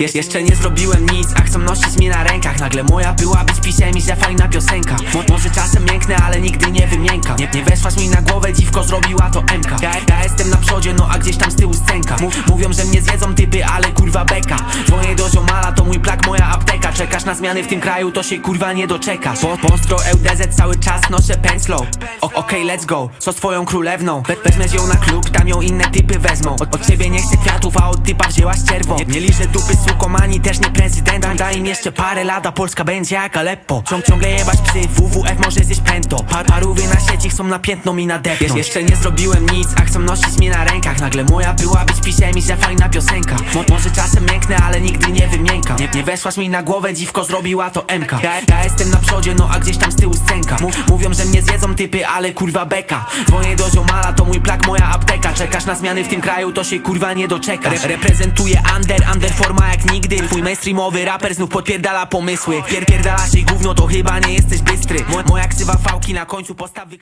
Jesz jeszcze nie zrobiłem nic, a chcą nosić mnie na rękach. Nagle moja była być pisem i że fajna piosenka. Mo Może czasem mięknę, ale nigdy nie wymiękam. Nie, nie weszłaś mi na głowę, dziwko zrobiła to MK ja, ja jestem na przodzie, no a gdzieś tam z tyłu scenka. Mów, Mówią, że mnie zjedzą typy, ale kurwa beka. Dzwonię do ziomala, to mój plak, moja apteka Czekasz na zmiany w tym kraju, to się kurwa nie doczekasz. Po, Postro LDZ cały czas noszę pęslą Okej, let's go, co z twoją królewną? We, weźmiesz ją na klub, tam ją inne typy wezmą. Od, od ciebie nie chcę kwiatów, a od typa wzięłaś czerwą. Nie, nie liczę dupy sukomani, też nie prezydent Daj im jeszcze parę lat, a Polska będzie jak Aleppo. Ciąg, ciągle jebać psy, WWF może zjeść pęto. Par, Parówy na sieci chcą na piętno mi nadepnąć. Jeszcze nie zrobiłem nic, a chcą nosić mnie na rękach. Nagle moja była być pisem i że fajna piosenka. Mo, Może czasem mięknę, ale nigdy nie wymiękam. Nie, nie weszłaś mi na głowę, dziwko zrobiła to MK ja, ja jestem na przodzie, no a gdzieś tam z tyłu scenka. Mów, Mówią, że mnie zjedzą typy, ale kurwa beka. Dzwonię do ziomala, to mój plak, moja apteka. Czekasz na zmiany w tym kraju, to się kurwa nie doczekasz Re Reprezentuję under, under forma jak nigdy. Twój mainstreamowy raper znów podpierdala pomysły. Pier się gówno, to chyba nie jesteś bystry. Mo Moja ksywa fałki na końcu postawy